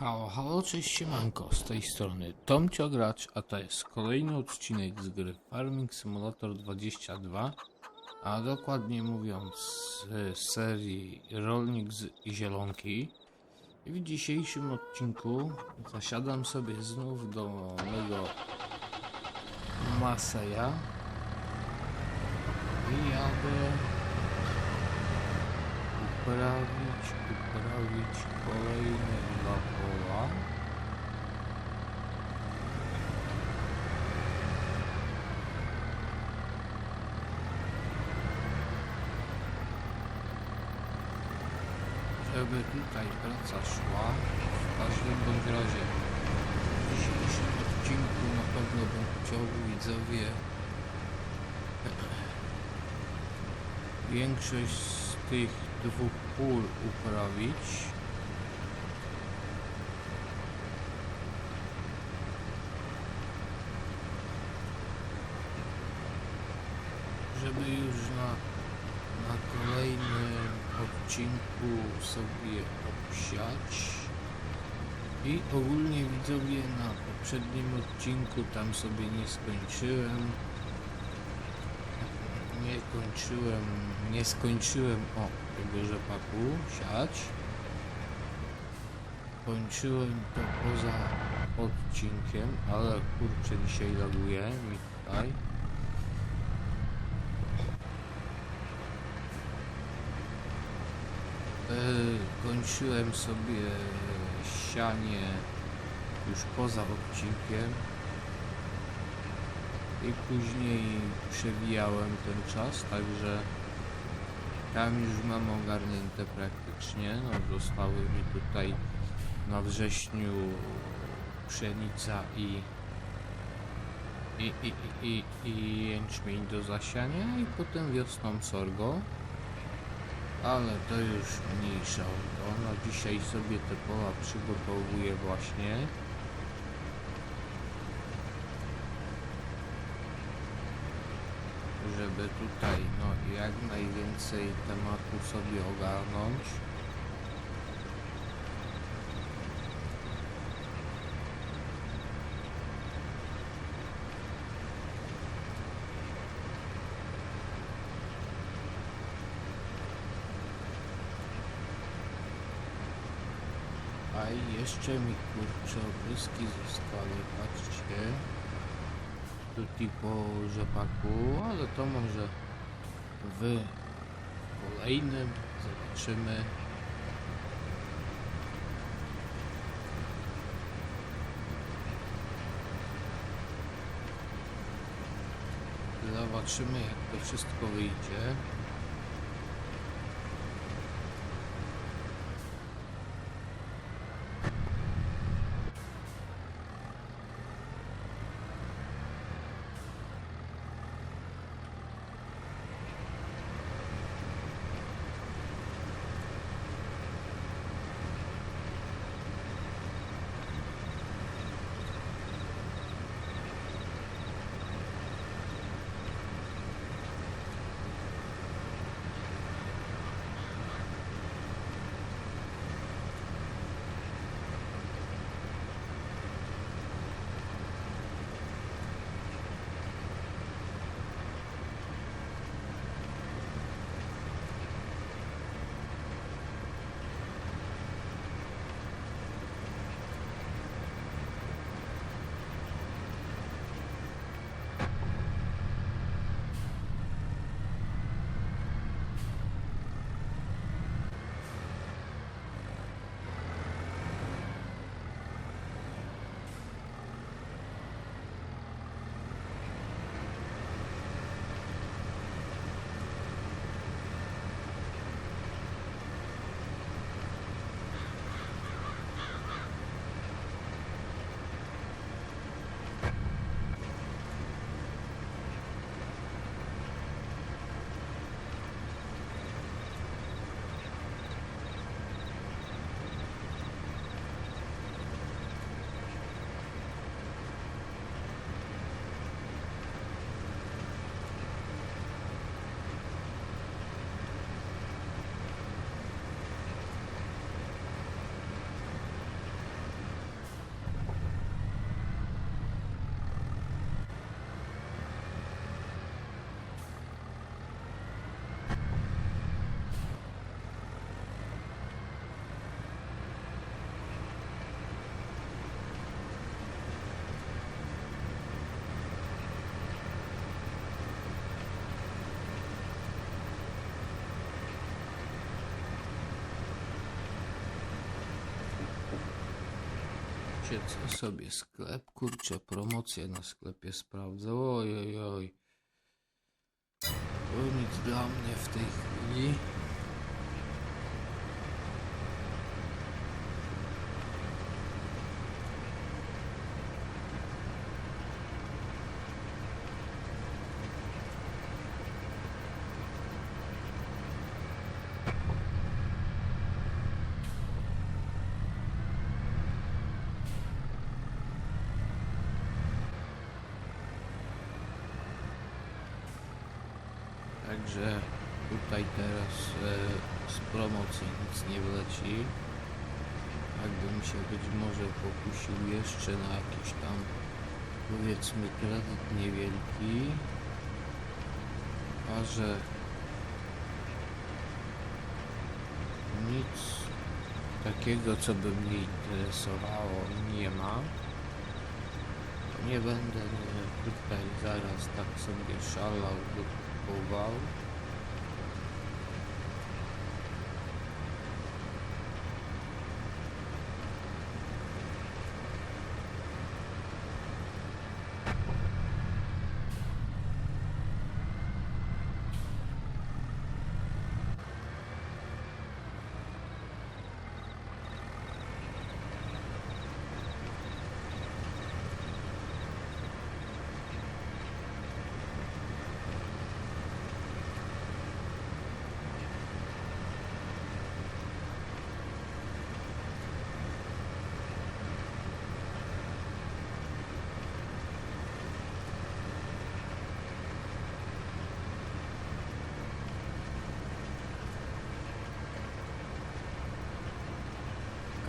Halo, halo, cześć siemanko, z tej strony Tomcio Gracz, a to jest kolejny odcinek z gry Farming Simulator 22, a dokładnie mówiąc z serii Rolnik z Zielonki. I w dzisiejszym odcinku zasiadam sobie znów do mego Maseja i jadę uprawić, uprawić kolejne dwa pola. Żeby tutaj praca szła, w każdym bądź razie w dzisiejszym odcinku na pewno bym chciał widzowie większość z tych dwóch pól uprawić. Żeby już na, na kolejnym odcinku sobie obsiać. I ogólnie widzowie na poprzednim odcinku tam sobie nie skończyłem nie kończyłem, nie skończyłem o tego rzepaku siać. Kończyłem to poza odcinkiem, ale kurczę dzisiaj laguje mi tutaj. E, kończyłem sobie sianie już poza odcinkiem i później przewijałem ten czas, także tam już mam ogarnięte praktycznie. No, zostały mi tutaj na wrześniu pszenica i i, i, i, i jęczmień do zasiania i potem wiosną sorgo. Ale to już mniejsza o to. No dzisiaj sobie te pola przygotowuję właśnie. Żeby tutaj no jak najwięcej tematu sobie ogarnąć. A jeszcze mi kurczę opryski zostały, patrzcie tutaj po rzepaku, ale to może w kolejnym zobaczymy. Zobaczymy jak to wszystko wyjdzie. Siedzę sobie sklep, kurczę, promocje na sklepie sprawdzę. Oj, oj, oj. To nic dla mnie w tej chwili. Także tutaj teraz e, z promocji nic nie wleci. Jakbym się być może pokusił jeszcze na jakiś tam powiedzmy kredyt niewielki. A że nic takiego, co by mnie interesowało, nie ma. Nie będę e, tutaj zaraz tak sobie szalał, Cubao.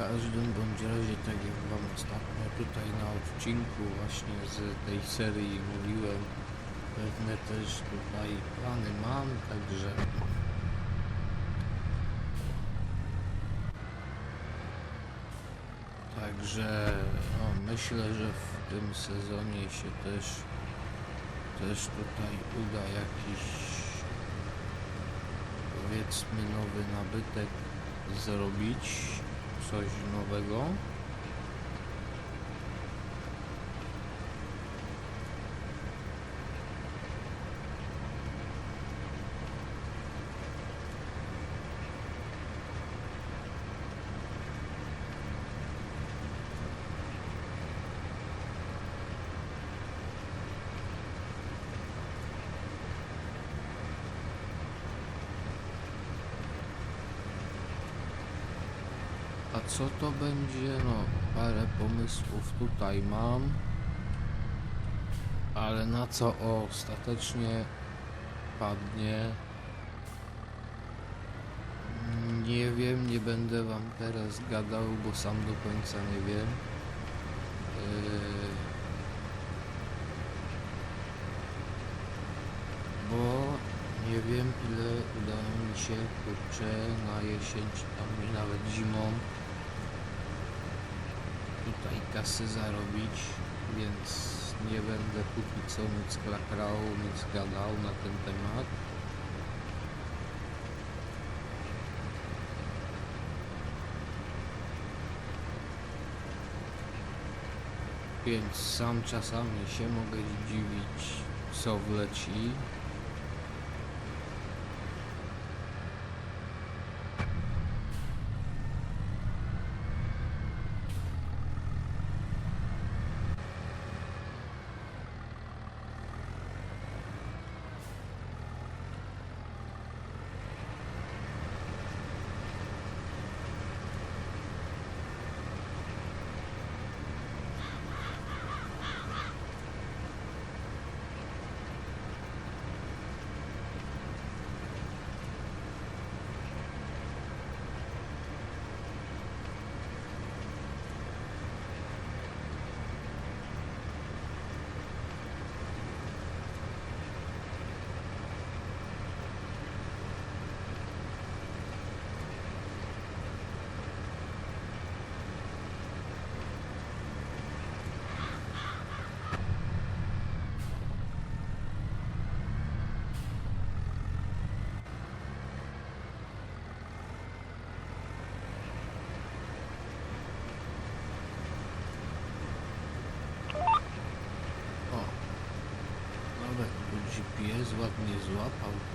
Każdym bądź razie, tak jak Wam ostatnio tutaj na odcinku właśnie z tej serii mówiłem, pewne też tutaj plany mam, także Także no, myślę, że w tym sezonie się też też tutaj uda jakiś powiedzmy nowy nabytek zrobić, coś nowego. Co to będzie? No, parę pomysłów tutaj mam. Ale na co ostatecznie padnie? Nie wiem, nie będę wam teraz gadał, bo sam do końca nie wiem. Yy, Bo nie wiem ile uda mi się kurczę na jesień czy tam nawet zimą tutaj kasy zarobić, więc nie będę póki co nic klakrał, nic gadał na ten temat. Więc sam czasami się mogę dziwić, co wleci.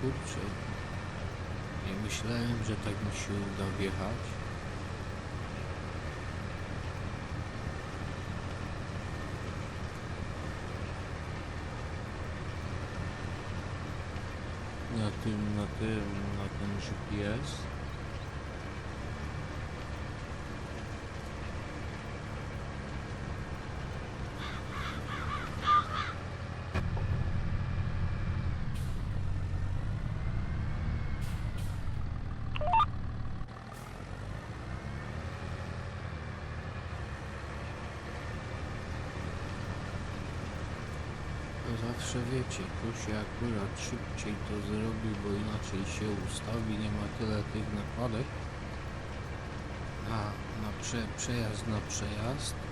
Kurczę. Nie myślałem, że tak mi się uda wjechać. Na tym, na tym, na ten GPS. Zawsze wiecie, tu się akurat szybciej to zrobi, bo inaczej się ustawi, nie ma tyle tych nakładek na, na prze, przejazd na przejazd.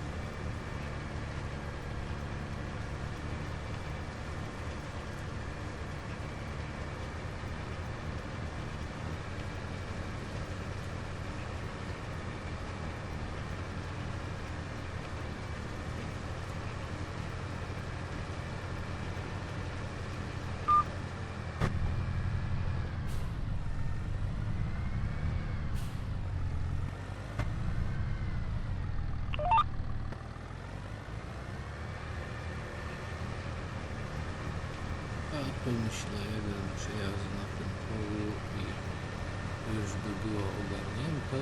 A tu myślę jeden przejazd na tym polu i już by było ogarnięte.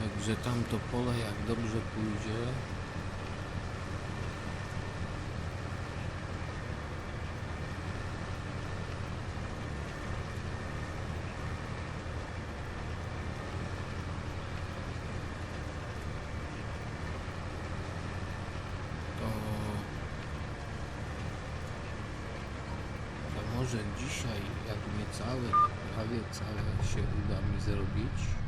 Także tamto pole jak dobrze pójdzie. To To może dzisiaj, jak nie całe, prawie całe się uda mi zrobić.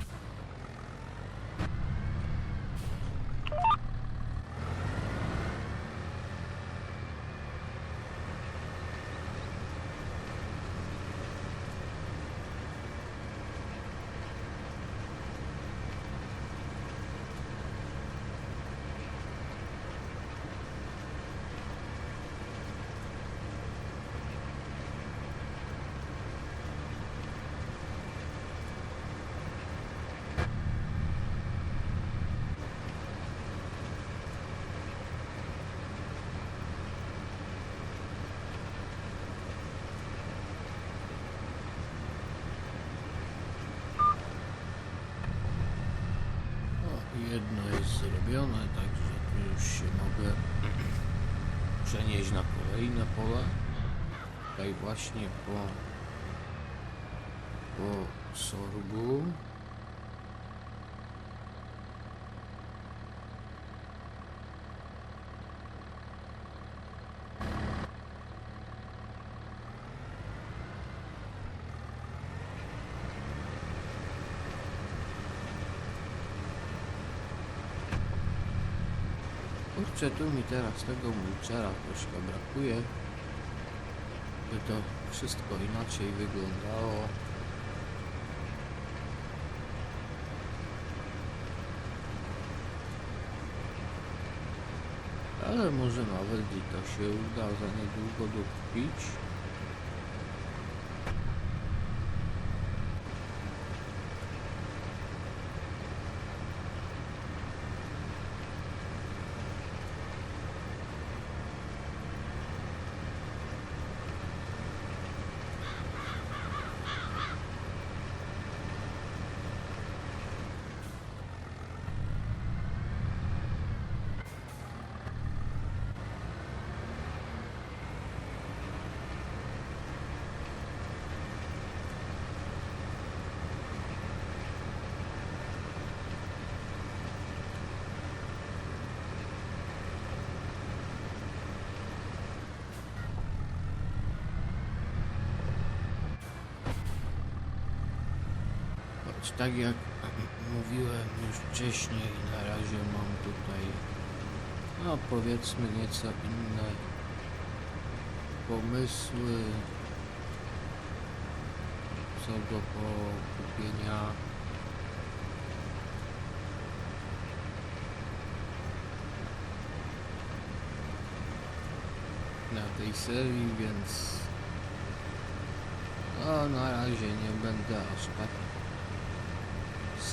O, jedno jest zrobione, także tu już się mogę przenieść na kolejne pole. Tutaj właśnie po, po sorgu. Kurczę, tu mi teraz tego mulczera troszkę brakuje, by to wszystko inaczej wyglądało. Ale może nawet i to się uda za niedługo dokupić. Tak jak mówiłem już wcześniej, na razie mam tutaj, no powiedzmy nieco inne pomysły co do kupienia na tej serii, więc A na razie nie będę aż tak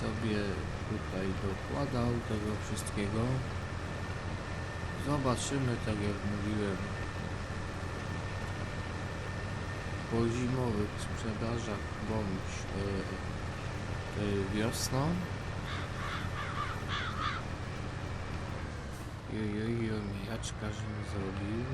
sobie tutaj dokładał tego wszystkiego. Zobaczymy, tak jak mówiłem, po zimowych sprzedażach bądź e, e, wiosną. Jojojo, mijaczka, żebym zrobił.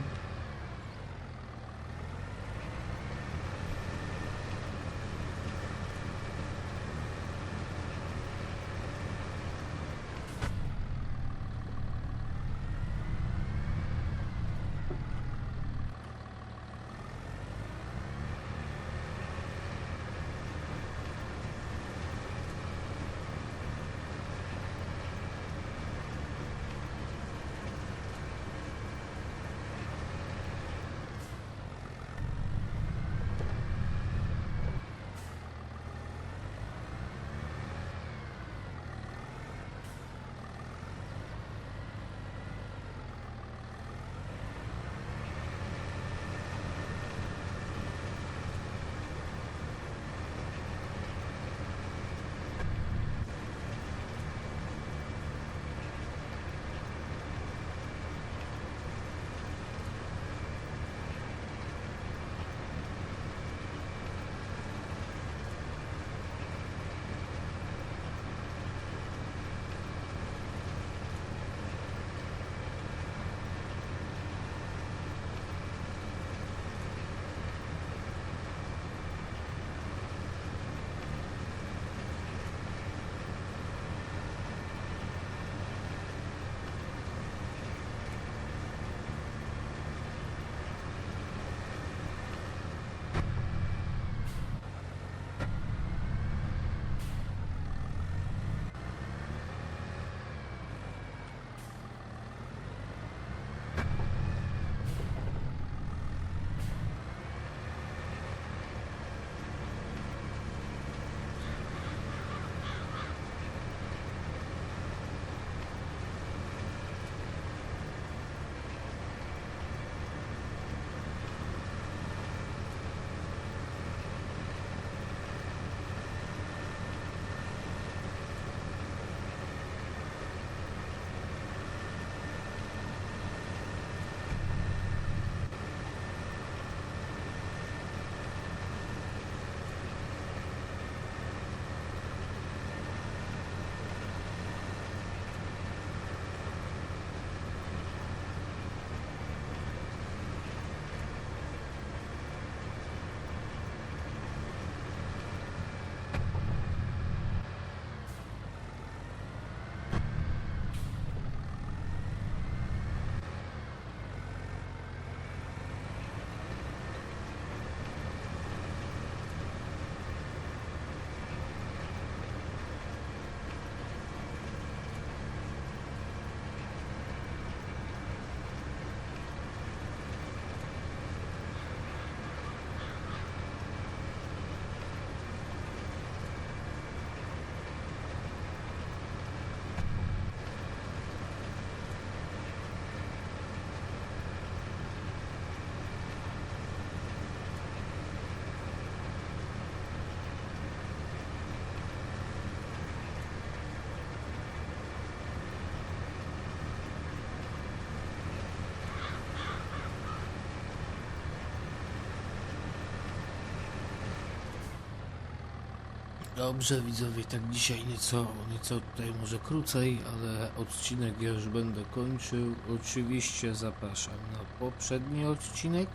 Dobrze widzowie, tak dzisiaj nieco, nieco tutaj może krócej, ale odcinek już będę kończył. Oczywiście zapraszam na poprzedni odcinek,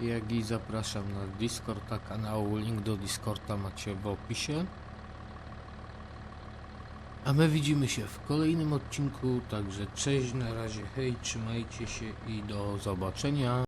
jak i zapraszam na Discorda kanału. Link do Discorda macie w opisie. A my widzimy się w kolejnym odcinku, także cześć, na razie, hej, trzymajcie się i do zobaczenia.